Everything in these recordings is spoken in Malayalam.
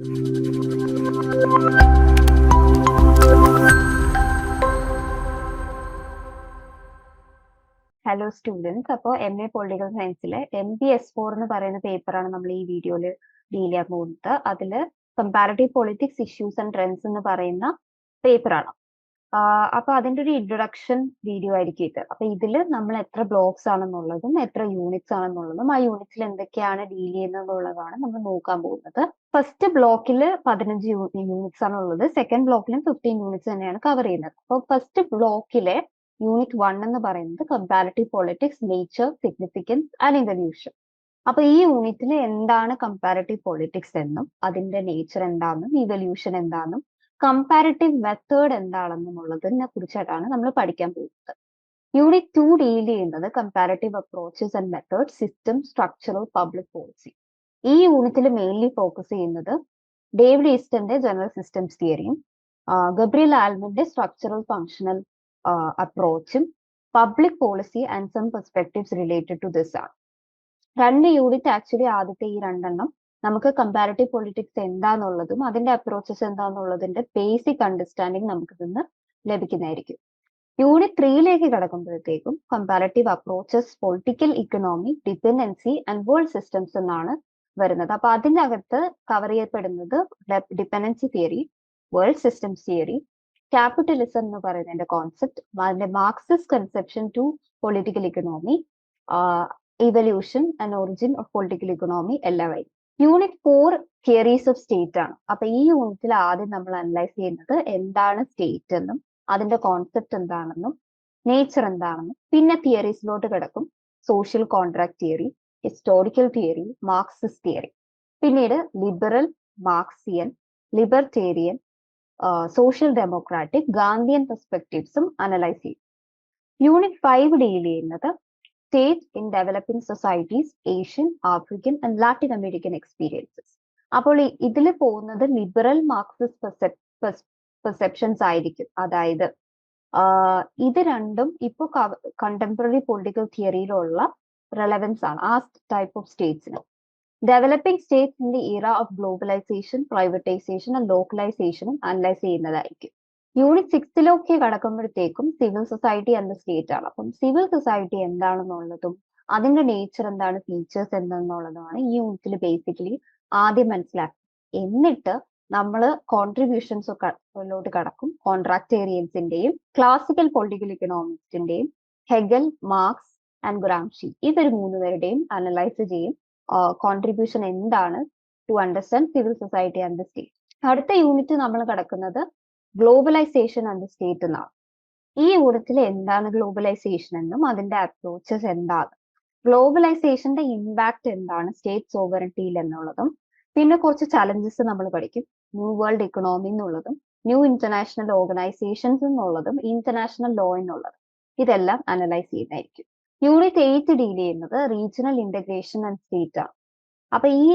ഹലോ സ്റ്റുഡൻസ് അപ്പോൾ എം എ പൊളിറ്റിക്കൽ സയൻസിലെ എം ബി എസ് ഫോർ എന്ന് പറയുന്ന പേപ്പറാണ് നമ്മൾ ഈ വീഡിയോയിൽ ഡീൽ ചെയ്യാൻ പോകുന്നത്. അതിൽ comparative politics issues and trends എന്ന് പറയുന്ന പേപ്പറാണ് അപ്പൊ അതിന്റെ ഒരു ഇൻട്രൊഡക്ഷൻ വീഡിയോ ആയിരിക്കും ഇത്. അപ്പൊ ഇതിൽ നമ്മൾ എത്ര ബ്ലോക്സ് ആണെന്നുള്ളതും എത്ര യൂണിറ്റ്സ് ആണെന്നുള്ളതും ആ യൂണിറ്റ്സിൽ എന്തൊക്കെയാണ് ഡീൽ ചെയ്യുന്നതെന്നുള്ളതാണ് നമ്മൾ നോക്കാൻ പോകുന്നത്. ഫസ്റ്റ് ബ്ലോക്കിൽ പതിനഞ്ച് യൂണിറ്റ്സ് ആണ് ഉള്ളത് സെക്കൻഡ് ബ്ലോക്കിലും ഫിഫ്റ്റീൻ യൂണിറ്റ്സ് തന്നെയാണ് കവർ ചെയ്യുന്നത്. അപ്പോൾ ഫസ്റ്റ് ബ്ലോക്കിലെ യൂണിറ്റ് വൺ എന്ന് പറയുന്നത് comparative politics nature significance and intervention അപ്പൊ ഈ യൂണിറ്റിൽ എന്താണ് കമ്പാരിറ്റീവ് പൊളിറ്റിക്സ് എന്നും അതിന്റെ നേച്ചർ എന്താണെന്നും ഇവല്യൂഷൻ എന്താണെന്നും കമ്പാരിറ്റീവ് മെത്തേഡ് എന്താണെന്നുള്ളതിനെ കുറിച്ചിട്ടാണ് നമ്മൾ പഠിക്കാൻ പോകുന്നത്. യൂണിറ്റ് ടു ഡീൽ ചെയ്യുന്നത് comparative approaches and method system structural public policy ഈ യൂണിറ്റിൽ മെയിൻലി ഫോക്കസ് ചെയ്യുന്നത് ഡേവിഡ് ഈസ്റ്റന്റെ ജനറൽ സിസ്റ്റംസ് തിയറിയും ഗബ്രിയൽ ആൽമിന്റെ structural functional അപ്രോച്ചും public policy and some perspectives related to this ആണ്. രണ്ട് യൂണിറ്റ് ആക്ച്വലി ആദ്യത്തെ ഈ രണ്ടെണ്ണം നമുക്ക് കമ്പാരിറ്റീവ് പൊളിറ്റിക്സ് എന്താന്നുള്ളതും അതിന്റെ അപ്രോച്ചസ് എന്താന്നുള്ളതിന്റെ ബേസിക് അണ്ടർസ്റ്റാൻഡിങ് നമുക്ക് നിന്ന് ലഭിക്കുന്നതായിരിക്കും. യൂണിറ്റ് ത്രീയിലേക്ക് കടക്കുമ്പോഴത്തേക്കും comparative approaches political economy dependency and world systems എന്നാണ് വരുന്നത്. അപ്പൊ അതിന്റെ അകത്ത് കവർ ചെയ്യപ്പെടുന്നത് dependency theory world systems theory capitalism എന്ന് പറയുന്നതിന്റെ കോൺസെപ്റ്റ് അതിന്റെ Marxist conception to political economy evolution and origin of political economy എല്ലാവരും. Unit four theories of state ആണ്. അപ്പൊ ഈ യൂണിറ്റിൽ ആദ്യം നമ്മൾ അനലൈസ് ചെയ്യുന്നത് എന്താണ് സ്റ്റേറ്റ് എന്നും അതിന്റെ കോൺസെപ്റ്റ് എന്താണെന്നും നേച്ചർ എന്താണെന്നും പിന്നെ തിയറീസിലോട്ട് കിടക്കും. Social contract theory historical theory Marxist theory പിന്നീട് liberal Marxian libertarian social democratic Gandhian പെർസ്പെക്റ്റീവ്സും analyse ചെയ്യും. യൂണിറ്റ് ഫൈവ് ഡീൽ ചെയ്യുന്നത് state in developing societies Asian African and Latin American experiences അപ്പോൾ ഇതിൽ പോകുന്നത് ലിബറൽ മാർക്സിസ്റ്റ് പെർസെപ്ഷൻസ് ആയിരിക്കും. അതായത് ഇത് രണ്ടും ഇപ്പോൾ കണ്ടംപററി പൊളിറ്റിക്കൽ തിയറിയിലുള്ള റെലവൻസ് ആണ്. ആ type of സ്റ്റേറ്റ്സിന് developing states in the era of globalisation privatisation and ലോക്കലൈസേഷനും analyse ചെയ്യുന്നതായിരിക്കും. യൂണിറ്റ് സിക്സ്ത്തിലൊക്കെ കടക്കുമ്പോഴത്തേക്കും സിവിൽ സൊസൈറ്റി എന്ന സ്റ്റേറ്റ് ആണ്. അപ്പം സിവിൽ സൊസൈറ്റി എന്താണെന്നുള്ളതും അതിന്റെ നേച്ചർ എന്താണ് ഫീച്ചേഴ്സ് എന്താണെന്നുള്ളതുമാണ് ഈ യൂണിറ്റിൽ ബേസിക്കലി ആദ്യം മനസ്സിലാക്കുക. എന്നിട്ട് നമ്മൾ കോൺട്രിബ്യൂഷൻസ് ലോട്ട് കടക്കും. കോൺട്രാക്ടേറിയൻസിന്റെയും ക്ലാസിക്കൽ പൊളിറ്റിക്കൽ ഇക്കണോമിക്സിന്റെയും ഹെഗൽ മാർക്സ് ആൻഡ് ഗ്രാംഷി ഇവർ മൂന്നുപേരുടെയും അനലൈസ് ചെയ്യും കോൺട്രിബ്യൂഷൻ എന്താണ് to understand civil society and the state അടുത്ത യൂണിറ്റ് നമ്മൾ കിടക്കുന്നത് ഗ്ലോബലൈസേഷൻ ആൻഡ് സ്റ്റേറ്റ് എന്നാണ് ഈ യൂണിറ്റിൽ എന്താണ് ഗ്ലോബലൈസേഷൻ എന്നും അതിന്റെ അപ്രോച്ചസ് എന്താണ്. ഗ്ലോബലൈസേഷന്റെ ഇമ്പാക്ട് എന്താണ് സ്റ്റേറ്റ് സോവറിറ്റിയിൽ എന്നുള്ളതും പിന്നെ കുറച്ച് ചലഞ്ചസ് നമ്മൾ പഠിക്കും. ന്യൂ വേൾഡ് ഇക്കണോമി എന്നുള്ളതും ന്യൂ ഇന്റർനാഷണൽ ഓർഗനൈസേഷൻസ് എന്നുള്ളതും ഇന്റർനാഷണൽ ലോ എന്നുള്ളതും. ഇതെല്ലാം അനലൈസ് ചെയ്യുന്നതായിരിക്കും. യൂണിറ്റ് എയ്റ്റ് ഡീൽ ചെയ്യുന്നത് റീജിയണൽ ഇന്റഗ്രേഷൻ ആൻഡ് സ്റ്റേറ്റ് ആണ്. അപ്പൊ ഈ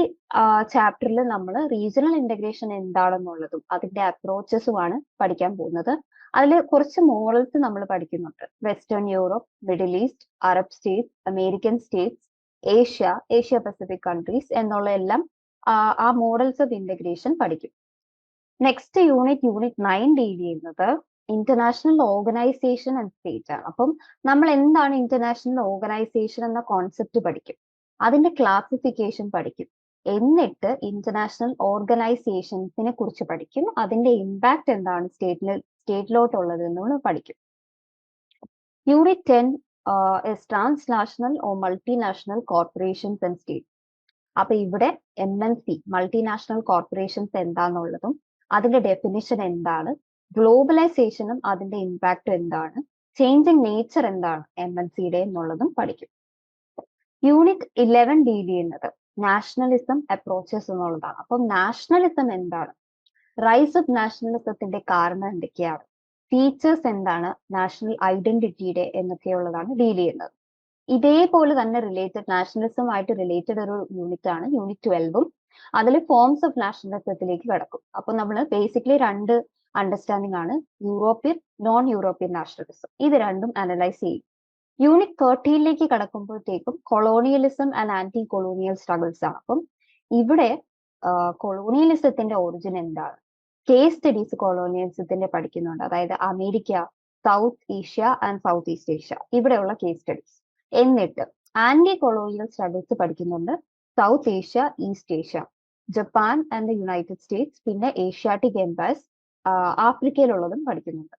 ചാപ്റ്ററിൽ നമ്മൾ റീജിയണൽ ഇന്റഗ്രേഷൻ എന്താണെന്നുള്ളതും അതിന്റെ അപ്രോച്ചസുമാണ് പഠിക്കാൻ പോകുന്നത്. അതിൽ കുറച്ച് മോഡൽസ് നമ്മൾ പഠിക്കുന്നുണ്ട്. Western Europe Middle East Arab states American states Asia Asia Pacific countries എന്നുള്ള എല്ലാം ആ മോഡൽസ് ഓഫ് ഇന്റഗ്രേഷൻ പഠിക്കും. Next unit unit nine deal ചെയ്യുന്നത് ഇന്റർനാഷണൽ ഓർഗനൈസേഷൻ ആൻഡ് സ്റ്റേറ്റ് ആണ്. അപ്പം നമ്മൾ എന്താണ് ഇന്റർനാഷണൽ ഓർഗനൈസേഷൻ എന്ന കോൺസെപ്റ്റ് പഠിക്കും? അതിന്റെ ക്ലാസിഫിക്കേഷൻ പഠിക്കും. എന്നിട്ട് ഇന്റർനാഷണൽ ഓർഗനൈസേഷൻസിനെ കുറിച്ച് പഠിക്കും. അതിന്റെ ഇമ്പാക്ട് എന്താണ്? സ്റ്റേറ്റിന് സ്റ്റേറ്റിലോട്ടുള്ളത് എന്നുള്ളത് പഠിക്കും. Unit ten transnational or multinational corporations and state അപ്പൊ ഇവിടെ M N C multinational corporations എന്താന്നുള്ളതും അതിന്റെ ഡെഫിനിഷൻ എന്താണ് ഗ്ലോബലൈസേഷനും അതിന്റെ ഇമ്പാക്ട് എന്താണ് ചേഞ്ചിങ് നേച്ചർ എന്താണ് എം എൻ സിയുടെ എന്നുള്ളതും പഠിക്കും. യൂണിറ്റ് ഇലവൻ ഡീൽ ചെയ്യുന്നത് നാഷണലിസം അപ്രോച്ചസ് എന്നുള്ളതാണ്. അപ്പം നാഷണലിസം എന്താണ്? റൈസ് ഓഫ് നാഷണലിസത്തിന്റെ കാരണം എന്തൊക്കെയാണ്? ഫീച്ചേഴ്സ് എന്താണ്? നാഷണൽ ഐഡന്റിറ്റിയുടെ എന്നൊക്കെയുള്ളതാണ് ഡീൽ ചെയ്യുന്നത്. ഇതേപോലെ തന്നെ റിലേറ്റഡ് നാഷണലിസമായിട്ട് റിലേറ്റഡ് ഒരു യൂണിറ്റ് ആണ് യൂണിറ്റ് ട്വൽവും അതിൽ ഫോംസ് ഓഫ് നാഷണലിസത്തിലേക്ക് കിടക്കും. അപ്പൊ നമ്മൾ ബേസിക്കലി രണ്ട് അണ്ടർസ്റ്റാൻഡിംഗ് ആണ് യൂറോപ്യൻ നോൺ യൂറോപ്യൻ നാഷണലിസം ഇത് രണ്ടും അനലൈസ് ചെയ്യും. യൂണിറ്റ് തേർട്ടീനിലേക്ക് കടക്കുമ്പോഴത്തേക്കും colonialism and anti colonial struggles ആണ്. അപ്പം ഇവിടെ കൊളോണിയലിസത്തിന്റെ ഒറിജിൻ എന്താണ്? കേസ് സ്റ്റഡീസ് കൊളോണിയലിസത്തിന്റെ പഠിക്കുന്നുണ്ട്. അതായത് America South Asia and South East Asia ഇവിടെയുള്ള കേസ് സ്റ്റഡീസ് എന്നിട്ട് ആന്റി കൊളോണിയൽ സ്ട്രഗിൾസ് പഠിക്കുന്നുണ്ട് South Asia East Asia Japan and the United States പിന്നെ ഏഷ്യാറ്റിക് എംപയർസ് ആഫ്രിക്കയിലുള്ളതും പഠിക്കുന്നുണ്ട്.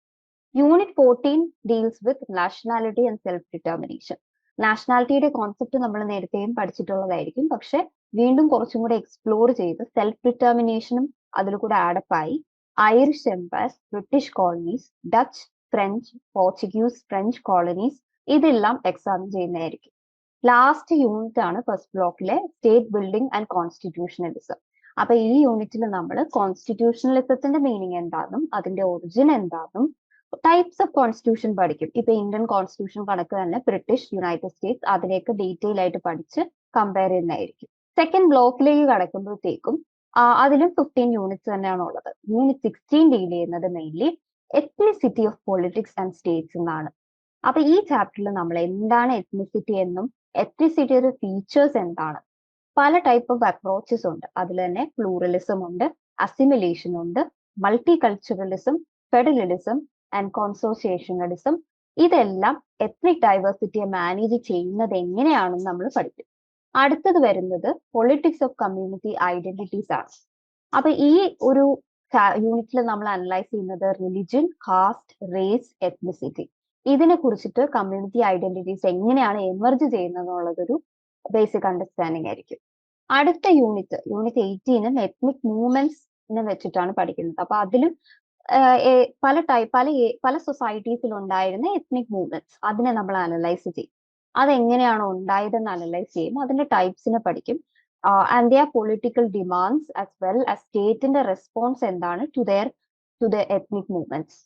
Unit fourteen deals with nationality and self determination നാഷണാലിറ്റിയുടെ concept നമ്മൾ നേരത്തെയും പഠിച്ചിട്ടുള്ളതായിരിക്കും. പക്ഷെ വീണ്ടും കുറച്ചും കൂടെ എക്സ്പ്ലോർ ചെയ്ത് സെൽഫ് ഡിറ്റർമിനേഷനും അതിൽ കൂടെ ആഡപ്പായി Irish empires British colonies Dutch French Portuguese French colonies ഇതെല്ലാം എക്സാമിൻ ചെയ്യുന്നതായിരിക്കും. ലാസ്റ്റ് യൂണിറ്റ് ആണ് ഫസ്റ്റ് ബ്ലോക്കിലെ സ്റ്റേറ്റ് ബിൽഡിംഗ് ആൻഡ് കോൺസ്റ്റിറ്റ്യൂഷണലിസം അപ്പൊ ഈ യൂണിറ്റിൽ നമ്മൾ കോൺസ്റ്റിറ്റ്യൂഷണലിസത്തിന്റെ മീനിങ് എന്താണെന്നും അതിന്റെ ഒറിജിൻ എന്താണെന്നും ടൈപ്സ് ഓഫ് കോൺസ്റ്റിറ്റ്യൂഷൻ പഠിക്കും. ഇപ്പൊ ഇന്ത്യൻ കോൺസ്റ്റിറ്റ്യൂഷൻ കണക്ക് തന്നെ ബ്രിട്ടീഷ് യുണൈറ്റഡ് സ്റ്റേറ്റ്സ് അതിനെയൊക്കെ ഡീറ്റെയിൽ ആയിട്ട് പഠിച്ച് കമ്പയർ ചെയ്യുന്നതായിരിക്കും. സെക്കൻഡ് ബ്ലോക്കിലേക്ക് കടക്കുമ്പോഴത്തേക്കും അതിലും ഫിഫ്റ്റീൻ യൂണിറ്റ്സ് തന്നെയാണ് ഉള്ളത്. യൂണിറ്റ് സിക്സ്റ്റീൻ ഡീൽ ചെയ്യുന്നത് mainly ethnicity of politics and states എന്നാണ്. അപ്പൊ ഈ ചാപ്റ്ററിൽ നമ്മൾ എന്താണ് എത്നിസിറ്റി എന്നും എത്നിസിറ്റിയുടെ ഫീച്ചേഴ്സ് എന്താണ് പല ടൈപ്പ് ഓഫ് അപ്രോച്ചസ് ഉണ്ട്. അതിൽ തന്നെ പ്ലൂറലിസം ഉണ്ട് അസിമിലേഷൻ ഉണ്ട് multi culturalism federalism and consociationalism ഇതെല്ലാം എത്നിക് ഡൈവേഴ്സിറ്റിയെ മാനേജ് ചെയ്യുന്നത് എങ്ങനെയാണെന്ന് നമ്മൾ പഠിക്കും. അടുത്തത് വരുന്നത് പൊളിറ്റിക്സ് ഓഫ് കമ്മ്യൂണിറ്റി ഐഡന്റിറ്റീസ് ആണ്. അപ്പൊ ഈ ഒരു യൂണിറ്റിൽ നമ്മൾ അനലൈസ് ചെയ്യുന്നത് റിലിജ്യൻ കാസ്റ്റ് റേസ് എത്നിസിറ്റി ഇതിനെ കുറിച്ചിട്ട് കമ്മ്യൂണിറ്റി ഐഡന്റിറ്റീസ് എങ്ങനെയാണ് എമർജ് ചെയ്യുന്നത് എന്നുള്ളതൊരു ബേസിക് അണ്ടർസ്റ്റാൻഡിംഗ് ആയിരിക്കും. അടുത്ത യൂണിറ്റ് യൂണിറ്റ് എയ്റ്റീനും എത്നിക് മൂവ്മെന്റ്സിനെ വെച്ചിട്ടാണ് പഠിക്കുന്നത്. അപ്പൊ അതിലും പല ടൈപ്പ് പല പല സൊസൈറ്റീസിൽ ഉണ്ടായിരുന്ന എത്നിക് മൂവ്മെന്റ്സ്. അതിനെ നമ്മൾ അനലൈസ് ചെയ്യും. അതെങ്ങനെയാണ് ഉണ്ടായതെന്ന് അനലൈസ് ചെയ്യും. അതിന്റെ ടൈപ്സിനെ പഠിക്കും. And their political demands as well as സ്റ്റേറ്റിന്റെ റെസ്പോൺസ് എന്താണ് to their to the ethnic movements.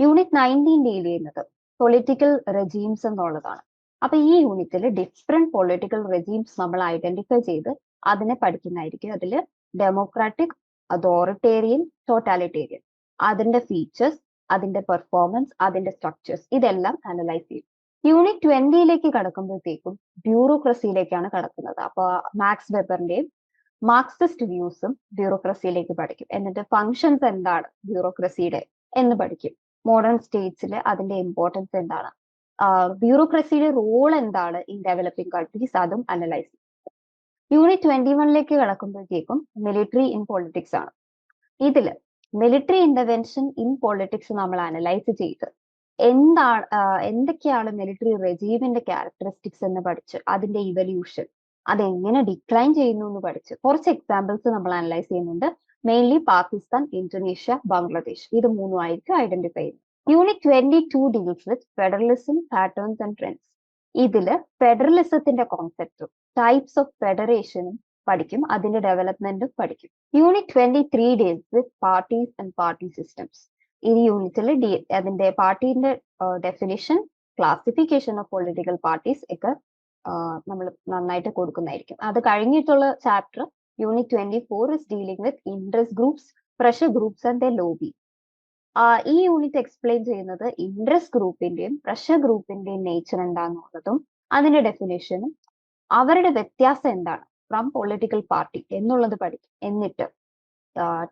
Unit nineteen deal ചെയ്യുന്നത് പൊളിറ്റിക്കൽ റെജീംസ് എന്നുള്ളതാണ്. അപ്പൊ ഈ യൂണിറ്റിൽ ഡിഫറെന്റ് പൊളിറ്റിക്കൽ റെജീംസ് നമ്മൾ ഐഡന്റിഫൈ ചെയ്ത് അതിനെ പഠിക്കുന്നതായിരിക്കും. അതിൽ ഡെമോക്രാറ്റിക് അതോറിറ്റേറിയൻ ടോട്ടാലിറ്റേറിയൻ. അതിന്റെ ഫീച്ചേഴ്സ് അതിന്റെ പെർഫോമൻസ് അതിന്റെ സ്ട്രക്ചേഴ്സ് ഇതെല്ലാം അനലൈസ് ചെയ്യും. യൂണിറ്റ് ട്വന്റിയിലേക്ക് കടക്കുമ്പോഴത്തേക്കും ബ്യൂറോക്രസിയിലേക്കാണ് കടക്കുന്നത്. അപ്പോൾ മാക്സ് വെബറിന്റെയും മാർക്സിസ്റ്റ് വ്യൂസും ബ്യൂറോക്രസിയിലേക്ക് പഠിക്കും. എന്നിട്ട് ഫങ്ഷൻസ് എന്താണ് ബ്യൂറോക്രസിയുടെ എന്ന് പഠിക്കും. മോഡേൺ സ്റ്റേറ്റ്സിൽ അതിന്റെ ഇമ്പോർട്ടൻസ് എന്താണ്? ബ്യൂറോക്രസിയുടെ റോൾ എന്താണ് ഇൻ ഡെവലപ്പിംഗ് കൺട്രീസ് അതും അനലൈസ് ചെയ്യും. യൂണിറ്റ് ട്വന്റി വണ്ണിലേക്ക് കടക്കുമ്പോഴത്തേക്കും മിലിറ്ററി ഇൻ പൊളിറ്റിക്സ് ആണ്. ഇതിൽ മിലിറ്ററി ഇന്റർവെൻഷൻ ഇൻ പൊളിറ്റിക്സ് നമ്മൾ അനലൈസ് ചെയ്ത്. എന്താണ് എന്തൊക്കെയാണ് മിലിറ്ററി റെജീമിന്റെ ക്യാരക്ടറിസ്റ്റിക്സ് എന്ന് പഠിച്ച് അതിന്റെ ഇവല്യൂഷൻ അതെങ്ങനെ ഡിക്ലൈൻ ചെയ്യുന്നു എന്ന് പഠിച്ച്. കുറച്ച് എക്സാമ്പിൾസ് നമ്മൾ അനലൈസ് ചെയ്യുന്നുണ്ട്. മെയിൻലി പാകിസ്ഥാൻ ഇന്തോനേഷ്യ ബംഗ്ലാദേശ് ഇത് മൂന്നുമായിരിക്കും ഐഡന്റിഫൈ ചെയ്യുന്നത്. Unit twenty two deals with federalism patterns and trends ഇതിൽ ഫെഡറലിസത്തിന്റെ കോൺസെപ്റ്റും ടൈപ്സ് ഓഫ് ഫെഡറേഷനും പഠിക്കും അതിന്റെ ഡെവലപ്മെന്റും പഠിക്കും. Unit twenty three deals with parties and party systems ഈ യൂണിറ്റിൽ ഡി അതിന്റെ പാർട്ടിന്റെ definition classification of political parties ഒക്കെ നമ്മൾ നന്നായിട്ട് കൊടുക്കുന്നതായിരിക്കും. അത് കഴിഞ്ഞിട്ടുള്ള chapter unit twenty four is dealing with interest groups pressure groups and the lobby ഈ യൂണിറ്റ് എക്സ്പ്ലെയിൻ ചെയ്യുന്നത് ഇൻട്രസ്റ്റ് ഗ്രൂപ്പിന്റെയും പ്രഷർ ഗ്രൂപ്പിന്റെയും നേച്ചർ എന്താണെന്നുള്ളതും അതിന്റെ ഡെഫിനേഷനും അവരുടെ വ്യത്യാസം എന്താണ്? ഫ്രം പൊളിറ്റിക്കൽ പാർട്ടി എന്നുള്ളത് പഠിക്കും. എന്നിട്ട്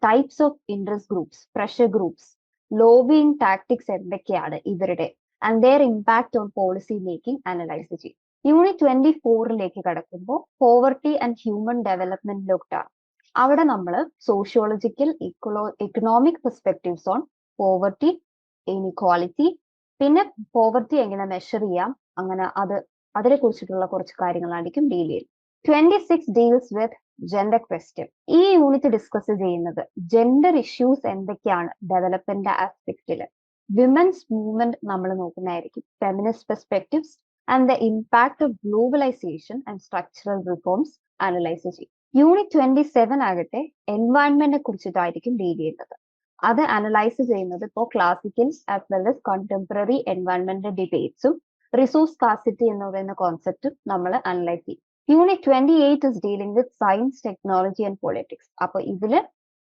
types of interest groups pressure groups lobbying tactics എന്തൊക്കെയാണ് ഇവരുടെ and their impact on policy making analyse ചെയ്യും. യൂണിറ്റ് ട്വന്റി ഫോറിലേക്ക് കടക്കുമ്പോൾ പോവർട്ടി ആൻഡ് ഹ്യൂമൻ ഡെവലപ്മെന്റ് ഡെവലപ്മെന്റിലോട്ടാണ് അവിടെ നമ്മൾ sociological ഇക്കോളോ economic perspectives on poverty inequality പിന്നെ പോവർട്ടി എങ്ങനെ മെഷർ ചെയ്യാം അങ്ങനെ അത് അതിനെ കുറിച്ചിട്ടുള്ള കുറച്ച് കാര്യങ്ങളായിരിക്കും ഡീൽ ചെയ്യുന്നത്. Twenty six deals with gender question ഈ യൂണിറ്റ് ഡിസ്കസ് ചെയ്യുന്നത് ജെൻഡർ ഇഷ്യൂസ് എന്തൊക്കെയാണ് ഡെവലപ്മെന്റ് ആസ്പെക്റ്റിൽ വിമൻസ് മൂവ്മെന്റ് നമ്മൾ നോക്കുന്നതായിരിക്കും. Feminist perspectives and the impact of globalisation and structural reforms analyse ചെയ്യും. യൂണിറ്റ് ട്വന്റി സെവൻ ആകട്ടെ എൻവയൺമെന്റിനെ കുറിച്ചിട്ടായിരിക്കും ഡീൽ ചെയ്യുന്നത്. അത് അനലൈസ് ചെയ്യുന്നത് ഇപ്പോൾ classical as well as contemporary environment ഡിബേറ്റ്സും resource scarcity എന്ന് പറയുന്ന കോൺസെപ്റ്റും നമ്മൾ അനലൈസ് ചെയ്യും. Unit twenty eight is dealing with science technology and politics അപ്പൊ ഇതിൽ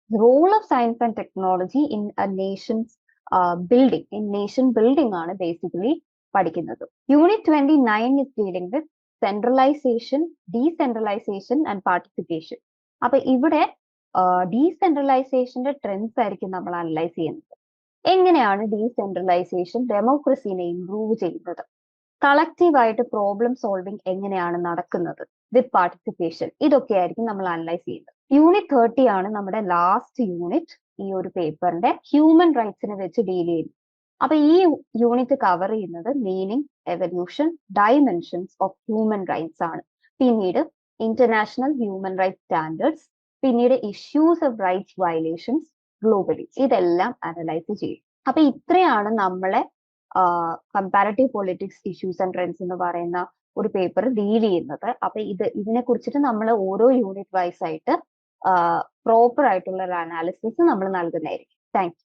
role of science and technology in a nations building in nation building ആണ് ബേസിക്കലി പഠിക്കുന്നത്. Unit twenty nine is dealing with centralisation decentralisation and participation അപ്പൊ ഇവിടെ ഡീസെൻട്രലൈസേഷന്റെ ട്രെൻഡ്സ് ആയിരിക്കും നമ്മൾ അനലൈസ് ചെയ്യുന്നത്. എങ്ങനെയാണ് ഡീസെൻട്രലൈസേഷൻ ഡെമോക്രസീനെ ഇംപ്രൂവ് ചെയ്യുന്നത്? കളക്റ്റീവ് ആയിട്ട് പ്രോബ്ലം സോൾവിങ് എങ്ങനെയാണ് നടക്കുന്നത്? വിത്ത് പാർട്ടിസിപ്പേഷൻ ഇതൊക്കെ ആയിരിക്കും നമ്മൾ അനലൈസ് ചെയ്യുന്നത്. യൂണിറ്റ് തേർട്ടി ആണ് നമ്മുടെ ലാസ്റ്റ് യൂണിറ്റ് ഈ ഒരു പേപ്പറിന്റെ ഹ്യൂമൻ റൈറ്റ്സിനെ വെച്ച് ഡീൽ ചെയ്യുന്നു അപ്പൊ ഈ യൂണിറ്റ് കവർ ചെയ്യുന്നത് meaning evolution dimensions of human rights ആണ്. പിന്നീട് ഇന്റർനാഷണൽ ഹ്യൂമൻ റൈറ്റ്സ് സ്റ്റാൻഡേർഡ്സ് പിന്നീട് issues of rights violations globally ഇതെല്ലാം അനലൈസ് ചെയ്യും. അപ്പൊ ഇത്രയാണ് നമ്മളെ comparative politics issues and trends എന്ന് പറയുന്ന ഒരു പേപ്പർ ഡീൽ ചെയ്യുന്നത്. അപ്പൊ ഇത് ഇതിനെ കുറിച്ചിട്ട് നമ്മൾ ഓരോ യൂണിറ്റ് വൈസ് ആയിട്ട് പ്രോപ്പർ ആയിട്ടുള്ള ഒരു അനാലിസിസ് നമ്മൾ നൽകുന്നതായിരിക്കും. താങ്ക്